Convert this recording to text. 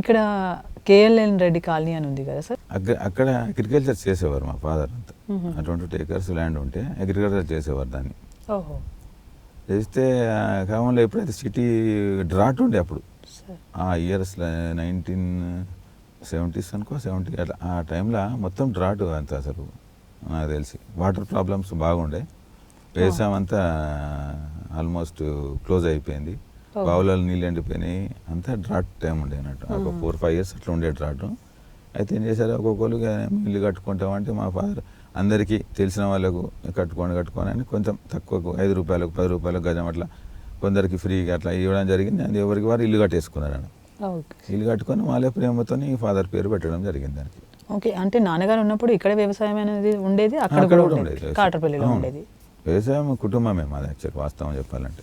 ఇక్కడ KLN Reddy colony అని ఉంది కదా సార్? అక్కడ అగ్రికల్చర్ చేసేవారు మా ఫాదర్ అంతా. ట్వంటీ టూ ఏకర్స్ ల్యాండ్ ఉంటే అగ్రికల్చర్ చేసేవారు దాన్ని. చేస్తే క్రమంలో ఎప్పుడైతే సిటీ డ్రాట్ ఉండే అప్పుడు ఆ ఇయర్స్ నైన్టీన్ సెవెంటీస్ అనుకో సెవెంటీ అట్లా ఆ టైంలో మొత్తం డ్రాట్ అంత అసలు నాకు తెలిసి. వాటర్ ప్రాబ్లమ్స్ బాగుండే. వ్యవసాయం అంతా ఆల్మోస్ట్ క్లోజ్ అయిపోయింది. బావులలో నీళ్ళు ఎండిపోయినాయి. అంతా డ్రాట్ టైం ఉండే అన్నట్టు. ఒక. ఫోర్ ఫైవ్ ఇయర్స్ అట్లా ఉండే డ్రాట్. అయితే ఏం చేశారు? ఒక్కొక్కరు ఇల్లు కట్టుకుంటామంటే మా ఫాదర్ అందరికీ తెలిసిన వాళ్ళకు కట్టుకోండి కట్టుకోండి అని కొంచెం తక్కువ ఐదు రూపాయలకు పది రూపాయలకు గజం అట్లా కొందరికి ఫ్రీగా అట్లా ఇవ్వడం జరిగింది. అది ఎవరికి వారు ఇల్లు కట్టేసుకున్నారని. ఇల్లు కట్టుకొని మాలే ప్రేమతో ఫాదర్ పేరు పెట్టడం జరిగింది దానికి. ఓకే. అంటే నాన్నగారు ఉన్నప్పుడు ఇక్కడ వ్యవసాయం అనేది ఉండేది అక్కడ కూడా ఉండేది? ఉండేది. వ్యవసాయం కుటుంబమే మాది యాక్చువల్ వాస్తవం చెప్పాలంటే.